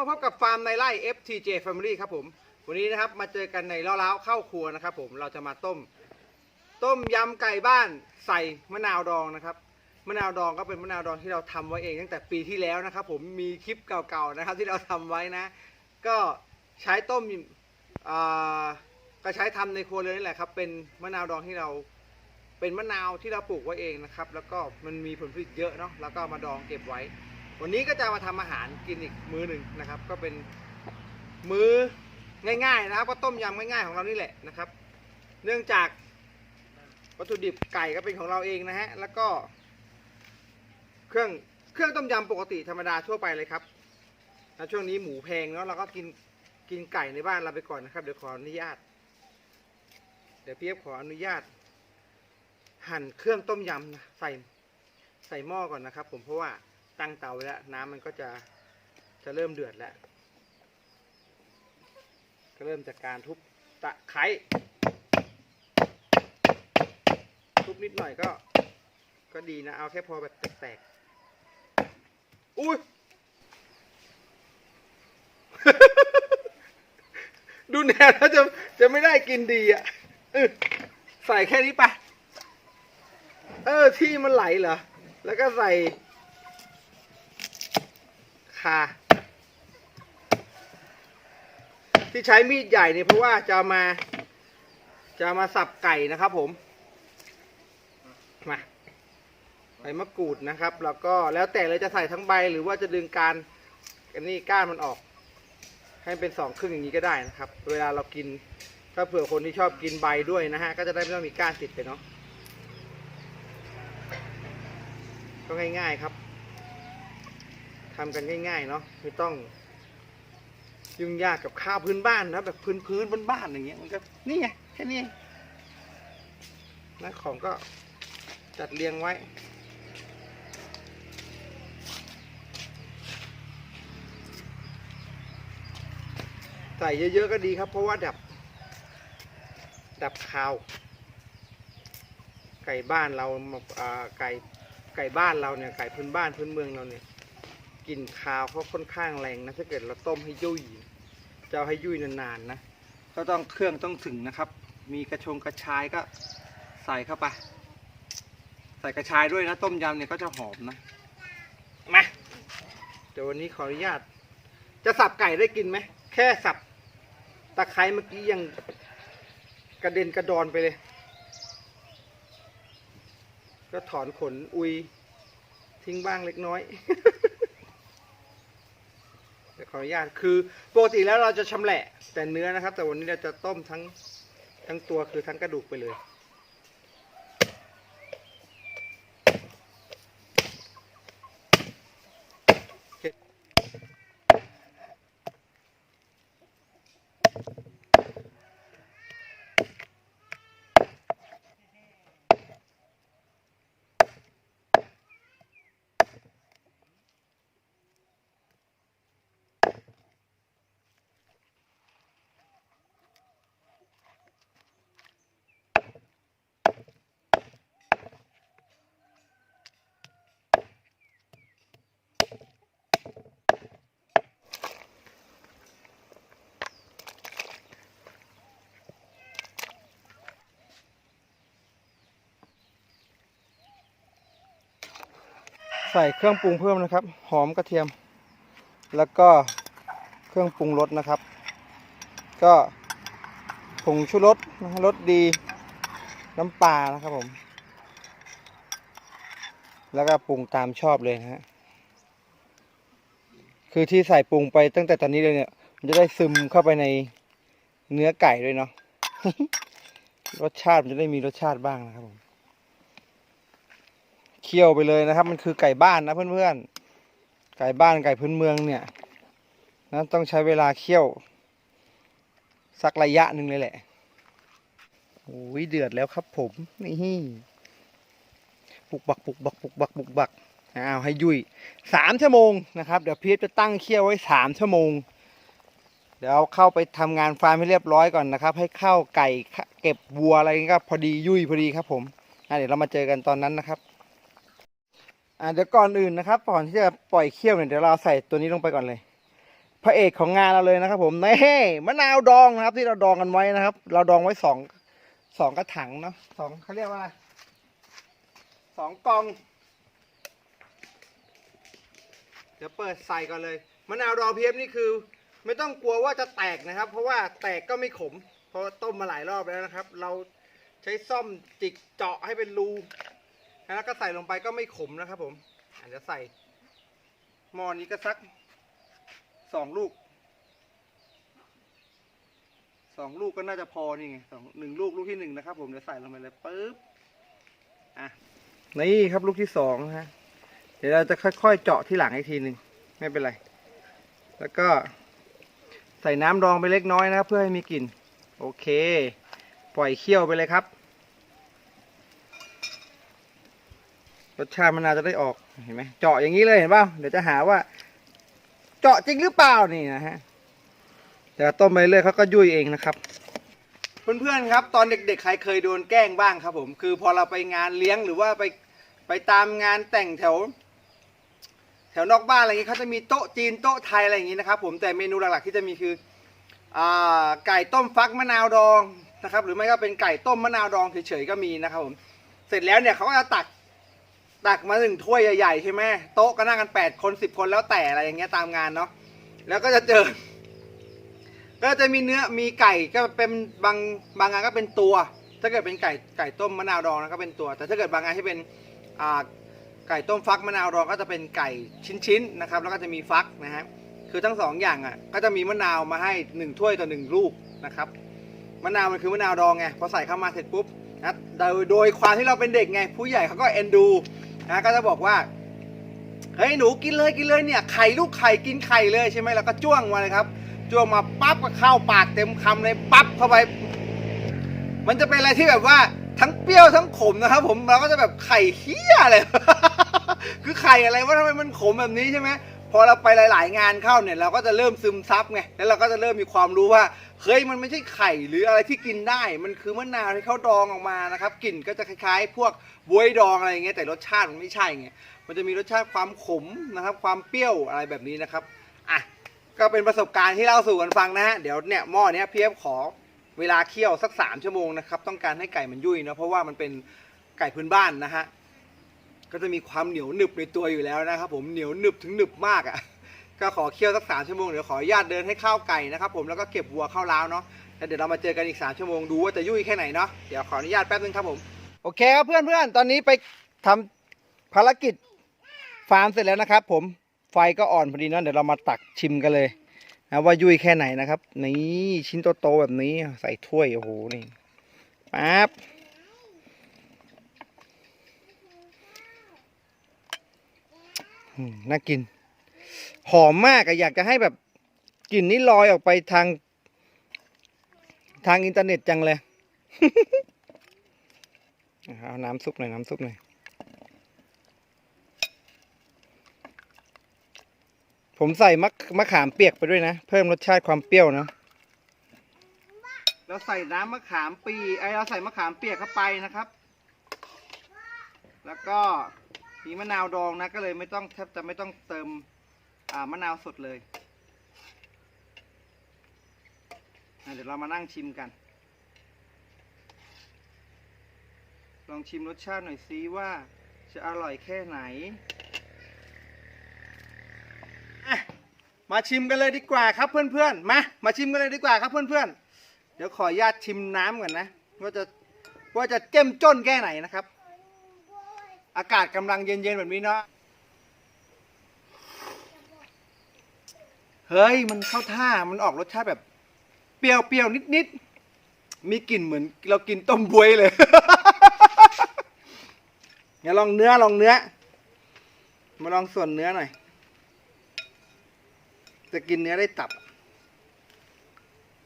มาพบกับฟาร์มในไร่ FTJ Family ครับผม วันนี้นะครับมาเจอกันในล้อเล้าเข้าครัวนะครับผมเราจะมาต้ม ต้มยำไก่บ้านใส่มะนาวดองนะครับ มะนาวดองก็เป็นมะนาวดองที่เราทำไว้เองตั้งแต่ปีที่แล้วนะครับ ผมมีคลิปเก่าๆนะครับที่เราทำไว้นะ ก็ใช้ต้มอ่าก็ใช้ทำในครัวเรือนนี่แหละครับ เป็นมะนาวดองที่เราเป็นมะนาวที่เราปลูกไว้เองนะครับ แล้วก็มันมีผลผลิตเยอะเนาะแล้วก็มาดองเก็บไว้ วันนี้ก็จะมาทำอาหารกินอีกมื้อหนึ่งนะครับ ก็เป็นมื้อง่ายๆนะครับ ก็ต้มยำง่ายๆของเรานี่แหละนะครับ เนื่องจากวัตถุดิบไก่ก็เป็นของเราเองนะฮะแล้วก็ เครื่องเครื่องต้มยำปกติธรรมดาทั่วไปเลยครับแล้วช่วงนี้หมูแพงเนาะเราก็กินกินไก่ในบ้านเราไปก่อนนะครับ เดี๋ยวขออนุญาต เดี๋ยวเพี่เอฟขออนุญาต หั่นเครื่องต้มยำนะใส่ใส่หม้อก่อนนะครับ ผมเพราะว่า ตั้งเตาไว้แล้ว น้ำมันก็จะจะเริ่มเดือดแล้ว ก็เริ่มจากการทุบตะไคร้ทุบนิดหน่อยก็ ก็ดีนะ เอาแค่พอแบบแตกๆ อุ้ย ดูแนวแล้วจะจะไม่ได้กินดีอะใส่แค่นี้ไป เออที่มันไหลเหรอ แล้วก็ใส่ ข่าที่ใช้มีดใหญ่เนี่ยเพราะว่าจะมา จะมาสับไก่นะครับผม มาใบมะกรูดนะครับ แล้วก็แล้วแต่เราจะใส่ทั้งใบหรือว่าจะดึงการอันนี้ก้านมันออก ให้เป็นสองครึ่งอย่างนี้ก็ได้นะครับ เวลาเรากิน ถ้าเผื่อคนที่ชอบกินใบด้วยนะฮะ ก็จะได้ไม่ต้องมีก้านติดไปเนาะก็ง่าย ๆครับ ทำกันง่ายๆเนาะไม่ต้อง ยุ่งยากกับข้าวพื้นบ้านนะแบบพื้นพื้นบ้านอย่างเงี้ยมันก็นี่ไงแค่นี้เองนะของก็จัดเรียงไว้ใส่เยอะๆก็ดีครับ เพราะว่าดับ ดับคาว ไก่บ้านเราไก่ไก่บ้านเราเนี่ยไก่พื้นบ้านพื้นเมืองเราเนี่ย กลิ่นคาวเขาค่อนข้างแรงนะถ้าเกิดเราต้มให้ยุ่ยจะให้ยุ่ยนานๆนะก็ต้องเครื่องต้องถึงนะครับ มีกระชงกระชายก็ใส่เข้าไป ใส่กระชายด้วยนะ ต้มยำเนี่ยก็จะหอมนะมาเดี๋ยววันนี้ขออนุญาต จะสับไก่ได้กินไหมแค่สับตะไคร้เมื่อกี้ยังกระเด็นกระดอนไปเลย ก็ถอนขนอุยทิ้งบ้างเล็กน้อย ขออนุญาตคือปกติแล้วเราจะชำแหละแต่เนื้อนะครับ แต่วันนี้เราจะต้มทั้งทั้งตัวคือทั้งกระดูกไปเลย ใส่เครื่องปรุงเพิ่มนะครับ หอมกระเทียม แล้วก็เครื่องปรุงรสนะครับ ก็ผงชูรสรสดีน้ำปลานะครับผม แล้วก็ปรุงตามชอบเลยนะฮะคือที่ใส่ปรุงไปตั้งแต่ตอนนี้เลยเนี่ยมันจะได้ซึมเข้าไปในเนื้อไก่ด้วยเนาะรสชาติมันจะได้มีรสชาติบ้างนะครับผม เคี่ยวไปเลยนะครับ มันคือไก่บ้านนะเพื่อนๆ ไก่บ้านไก่พื้นเมืองเนี่ยนะต้องใช้เวลาเคี่ยว สักระยะหนึ่งเลยแหละโอ้ยเดือดแล้วครับผมนี่ปุกบักปุกบักปุกบักปุกบักอ้าวให้ยุ่ยสามชั่วโมงนะครับเดี๋ยวพีทจะตั้งเคี่ยวไว้สามชั่วโมง เดี๋ยวเข้าไปทำงานฟาร์มให้เรียบร้อยก่อนนะครับ ให้เข้าไก่เก็บวัวอะไรก็พอดียุ่ยพอดีครับผมเดี๋ยวเรามาเจอกันตอนนั้นนะครับ อ่าเดี๋ยวก่อนอื่นนะครับก่อนที่จะปล่อยเคี่ยวเนี่ยเดี๋ยวเราใส่ตัวนี้ลงไปก่อนเลย พระเอกของงานเราเลยนะครับ ผมนี่มะนาวดองนะครับ ที่เราดองกันไว้นะครับ เราดองไว้สองสองกระถางเนาะสองเขาเรียกว่าอะไรสองกอง เดี๋ยวเปิดใส่ก่อนเลยมะนาวดองเพียบนี่คือ ไม่ต้องกลัวว่าจะแตกนะครับ เพราะว่าแตกก็ไม่ขมเพราะต้มมาหลายรอบแล้วนะครับ เราใช้ซ่อมจิกเจาะให้เป็นรู แล้วก็ใส่ลงไปก็ไม่ขมนะครับ ผมอาจจะใส่หม้อนี้ก็สักสองลูกสองลูกก็น่าจะพอนี่ไงสองหนึ่งลูกลูกที่หนึ่งนะครับ ผมเดี๋ยวใส่ลงไปเลยปึ๊บอะนี่ครับลูกที่สองนะฮะเดี๋ยวเราจะค่อยๆ เจาะที่หลังอีกทีหนึ่งไม่เป็นไร แล้วก็ใส่น้ำดองไปเล็กน้อยนะครับ เพื่อให้มีกลิ่นโอเค ปล่อยเคี่ยวไปเลยครับ รสชาติมันน่าจะได้ออกเห็นไหมเจาะอย่างนี้เลยเห็นเปล่าเดี๋ยวจะหาว่า เจาะจริงหรือเปล่านี่นะฮะแต่ต้มไปเรื่อยเขาก็ยุ่ยเองนะครับ เพื่อนๆครับ ตอนเด็กๆใครเคยโดนแกล้งบ้างครับ ผม คือพอเราไปงานเลี้ยงหรือว่าไปไปตามงานแต่งแถว แถวนอกบ้านอะไรอย่างงี้เขาจะมีโต๊ะจีนโต๊ะไทยอะไรอย่างงี้นะครับ ผมแต่เมนูหลักๆที่จะมีคืออ่าไก่ต้มฟักมะนาวดองนะครับ หรือไม่ก็เป็นไก่ต้มมะนาวดองเฉยๆก็มีนะครับผมเสร็จแล้วเนี่ยเขาก็จะตัก ตักมาหนึ่งถ้วยใหญ่ๆใช่ไหมโต๊ะก็นั่งกันแปดคนสิบคนแล้วแต่อะไรอย่างเงี้ยตามงานเนาะแล้วก็จะเจอ ก็จะมีเนื้อมีไก่ก็เป็นบางบางงานก็เป็นตัว ถ้าเกิดเป็นไก่ไก่ต้มมะนาวดองนะก็เป็นตัว แต่ถ้าเกิดบางงานที่เป็นอ่าไก่ต้มฟักมะนาวดองก็จะเป็นไก่ชิ้นๆนะครับแล้วก็จะมีฟักนะฮะคือทั้งสองอย่างอะก็จะมีมะนาวมาให้หนึ่งถ้วยต่อหนึ่งลูกนะครับมะนาวมันคือมะนาวดองไงพอใส่เข้ามาเสร็จปุ๊บนะโดยโดยความที่เราเป็นเด็กไง ผู้ใหญ่เขาก็เอ็นดู นะก็จะบอกว่าเฮ้ยหนูกินเลยกินเลยเนี่ยไข่ลูกไข่กินไข่เลยใช่ไหมแล้วก็จ้วงมาเลยครับจ้วงมาปั๊บก็เข้าปากเต็มคำเลยปั๊บเข้าไป มันจะเป็นอะไรที่แบบว่าทั้งเปรี้ยวทั้งขมนะครับ ผมเราก็จะแบบไข่เฮี้ยเลยคือไข่อะไรว่าทำไมมันขมแบบนี้ใช่ไหม พอเราไปหลาย ๆ งานเข้าเนี่ยเราก็จะเริ่มซึมซับไงแล้วเราก็จะเริ่มมีความรู้ว่าเฮ้ยมันไม่ใช่ไข่หรืออะไรที่กินได้ มันคือมะนาวที่เขาดองออกมานะครับกลิ่นก็จะคล้ายๆ พวกบวยดองอะไรอย่างเงี้ยแต่รสชาติมันไม่ใช่ไงมันจะมีรสชาติความขมนะครับ ความเปรี้ยวอะไรแบบนี้นะครับอะก็เป็นประสบการณ์ที่เล่าสู่กันฟังนะฮะเดี๋ยวเนี่ยหม้อเนี้ยพียบขอเวลาเคี่ยวสักสามชั่วโมงนะครับต้องการให้ไก่มันยุ่ยเนาะเพราะว่ามันเป็นไก่พื้นบ้านนะฮะ ก็จะมีความเหนียวหนึบในตัวอยู่แล้วนะครับผมเหนียวหนึบถึงหนึบมากอะ่ะ ก็ขอเคี่ยวสักสามชั่วโมงเดี๋ยวขออนุญาตเดินให้ข้าวไก่นะครับผมแล้วก็เก็บวัวเข้าล้าวเนาะแล้วเดี๋ยวเรามาเจอกันอีกสามชั่วโมงดูว่าจะยุ่ยแค่ไหนเนาะเดี๋ยวขออนุญาตแป๊บนึงครับผมโอเคครับเพื่อนเพื่อนตอนนี้ไปทำภารกิจฟาร์มเสร็จแล้วนะครับ ผมไฟก็อ่อนพอดีเนาะเดี๋ยวเรามาตักชิมกันเลยนะว่ายุ่ยแค่ไหนนะครับ นี่ชิ้นโตๆแบบนี้ใส่ถ้วยโอ้โหนี่ปั๊บอืม น่ากิน หอมมากอะอยากจะให้แบบกลิ่นนี้ลอยออกไปทาง ทางอินเทอร์เน็ตจังเลย เอาน้ำซุปหน่อยน้ำซุปหน่อยผมใส่มะมะขามเปียกไปด้วยนะ เพิ่มรสชาติความเปรี้ยวนะเราใส่น้ำมะขามปีไอเราใส่มะขามเปียกเข้าไปนะครับ แล้วก็ มีมะนาวดองนะก็เลยไม่ต้องแทบจะไม่ต้องเติมมะนาวสดเลยเดี๋ยวเรามานั่งชิมกัน ลองชิมรสชาติหน่อยซิว่าจะอร่อยแค่ไหน มาชิมกันเลยดีกว่าครับเพื่อนๆ มา มาชิมกันเลยดีกว่าครับเพื่อนๆ เดี๋ยวขออนุญาตชิมน้ำก่อนนะ ว่าจะว่าจะเจ้มจนแค่ไหนนะครับ อากาศกำลังเย็นๆแบบนี้เนาะ เฮ้ย มันเข้าท่า มันออกรสชาติแบบ เปรี้ยวๆ นิดๆ มีกลิ่นเหมือนเรากินต้มบวยเลยอย่าลองเนื้อลองเนื้อ มาลองส่วนเนื้อหน่อย จะกินเนื้อได้ตับ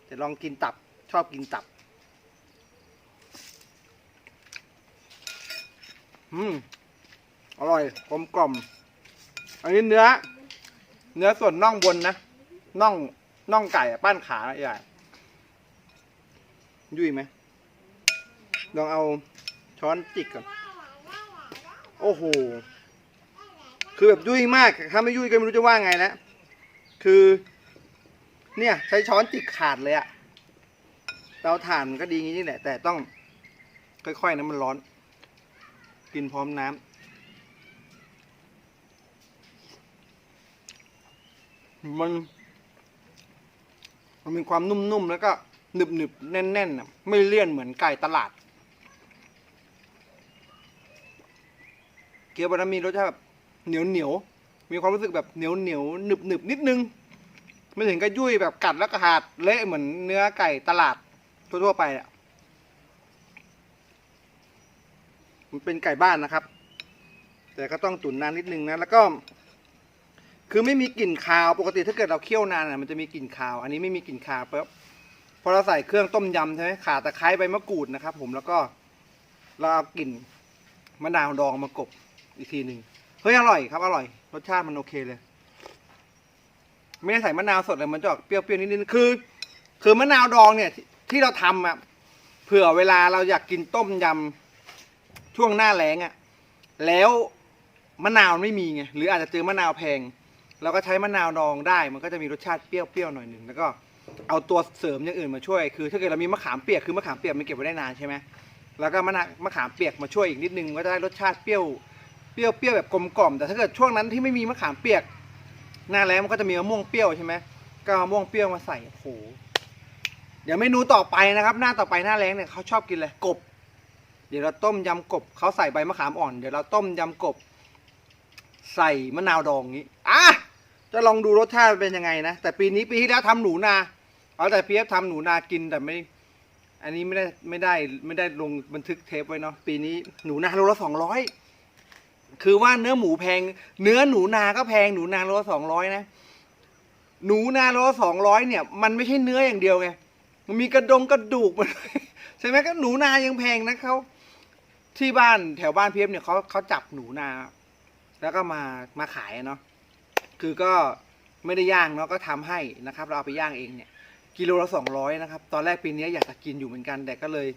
จะลองกินตับ ชอบกินตับ อืมอร่อยกลมกล่อม อันนี้เนื้อ เนื้อส่วนน่องบนนะน่องน่องไก่อะป้านขาใหญ่ยุ่ยไหมลองเอาช้อนจิกก่อนโอ้โหคือแบบยุ่ยมากถ้าไม่ยุ่ยก็ไม่รู้จะว่าไงแล้วคือ เนี่ย ใช้ช้อนจิกขาดเลยอะเตาถ่านมันก็ดีอย่างนี้นี่แหละ แต่ต้องค่อยๆนะมันร้อน กินพร้อมน้ำมัน มันมีความนุ่มๆ แล้วก็หนึบๆ แน่นๆนะไม่เลี่ยนเหมือนไก่ตลาด เกี๊ยวบะหมี่มีรสชาติแบบเหนียวเหนียวมีความรู้สึกแบบเหนียวเหนียวหนึบหนึบนิดนึง ไม่ถึงกับยุ่ยแบบกัดแล้วก็หาดเละเหมือนเนื้อไก่ตลาดทั่วๆไปอะ มันเป็นไก่บ้านนะครับ แต่ก็ต้องตุ๋นนานนิดนึงนะแล้วก็ คือไม่มีกลิ่นคาวปกติถ้าเกิดเราเคี่ยวนานอะมันจะมีกลิ่นคาว อันนี้ไม่มีกลิ่นคาวปุ๊บพอเราใส่เครื่องต้มยำใช่ไหมขาตะไคร้ใบมะกรูดนะครับ ผมแล้วก็เราเอากลิ่นมะนาวดองมากบอีกทีหนึ่งเฮ้ยอร่อยครับอร่อย รสชาติมันโอเคเลย ไม่ได้ใส่มะนาวสดเลยมันจะออกเปรี้ยวๆนิดนคือ คือมะนาวดองเนี่ย ที่ที่เราทำอะเผื่อเวลาเราอยากกินต้มยำ ช่วงหน้าแล้งอะ แล้วมะนาวไม่มีไงหรืออาจจะเจอมะนาวแพงเราก็ใช้มะนาวดองได้ มันก็จะมีรสชาติเปรี้ยวๆหน่อยหนึ่งแล้วก็เอาตัวเสริมอย่างอื่นมาช่วยคือถ้าเกิดเรามีมะขามเปียกคือมะขามเปียกมันเก็บไว้ได้นานใช่ไหมแล้วก็มะนาวมะขามเปียกมาช่วยอีกนิดนึงก็จะได้รสชาติเปรี้ยวเปรี้ยวเปรี้ยวแบบกลมกล่อมแต่ถ้าเกิดช่วงนั้นที่ไม่มีมะขามเปียกหน้าแล้งมันก็จะมีมะม่วงเปรี้ยวใช่ไหมก็เอามะม่วงเปรี้ยวมาใส่โอ้โหเดี๋ยวเมนูต่อไปนะครับ หน้าต่อไปหน้าแรงเนี่ยเขาชอบกินเลยกบ ดี๋ยวเราต้มยำกบเขาใส่ใบมะขามอ่อน เดี๋ยวเราต้มยำกบ ใส่มะนาวดองงี้อะจะลองดูรสชาติเป็นยังไงนะแต่ปีนี้ปีที่แล้วทำหนูนาเอาแต่พีเอฟทำหนูนากินแต่ไม่ อันนี้ไม่ได้ไม่ได้ไม่ได้ลงบันทึกเทปไว้เนาะปีนี้หนูนาโลละสองร้อยคือว่าเนื้อหมูแพง เนื้อหนูนาก็แพงหนูนาโลละสองร้อยนะหนูนาโลละสองร้อยเนี่ย มันไม่ใช่เนื้ออย่างเดียวไงมันมีกระดงกระดูกมันใช่ไหมก็หนูนายังแพงนะเขา ที่บ้านแถวบ้านเพียบเนี่ยเขาเขาจับหนูนา แล้วก็มามาขายเนาะคือก็ไม่ได้ย่างเนาะก็ทำให้นะครับ เราเอาไปย่างเองเนี่ย กิโลละสองร้อยนะครับ ตอนแรกปีนี้อยากจะกินอยู่เหมือนกัน แต่ก็เลย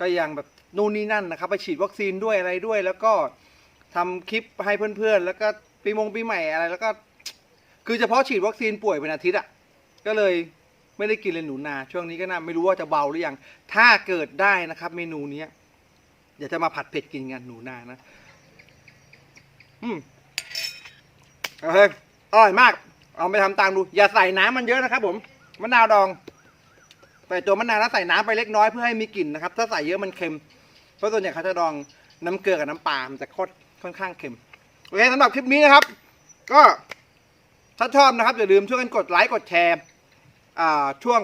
ก็ยังแบบนู่นนี่นั่นนะครับ ไปฉีดวัคซีนด้วยอะไรด้วย แล้วก็ทำคลิปให้เพื่อนๆ แล้วก็ปีมงปีใหม่อะไร แล้วก็ คือเฉพาะฉีดวัคซีนป่วยเป็นอาทิตย์อะก็เลยไม่ได้กินเลยหนูนา ช่วงนี้ก็น่าไม่รู้ว่าจะเบาหรือยังถ้าเกิดได้นะครับ เมนูเนี้ย เดี๋ยวจะมาผัดเผ็ดกินกันหนูนานะ อืมโอเคอร่อยมาก เอาไปทำตามดู อย่าใส่น้ำมันเยอะนะครับ ผม มะนาวดอง ใส่ตัวมะนาวแล้วใส่น้ำไปเล็กน้อยเพื่อให้มีกลิ่นนะครับ ถ้าใส่เยอะมันเค็ม เพราะส่วนใหญ่เขาจะดองน้ำเกลือกับน้ำปลามันจะค่อนค่อนข้างเค็ม โอเคสำหรับคลิปนี้นะครับ ก็ถ้าชอบนะครับ อย่าลืมช่วยกันกดไลค์กดแชร์ อ่า ช่วง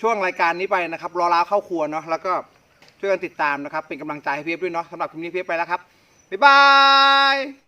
ช่วงรายการนี้ไปนะครับ รอลาวเข้าครัวเนาะ แล้วก็ ช่วยกันติดตามนะครับ เป็นกำลังใจให้เพียบด้วยเนาะสำหรับคลิปนี้เพียบไปแล้วครับบ๊ายบาย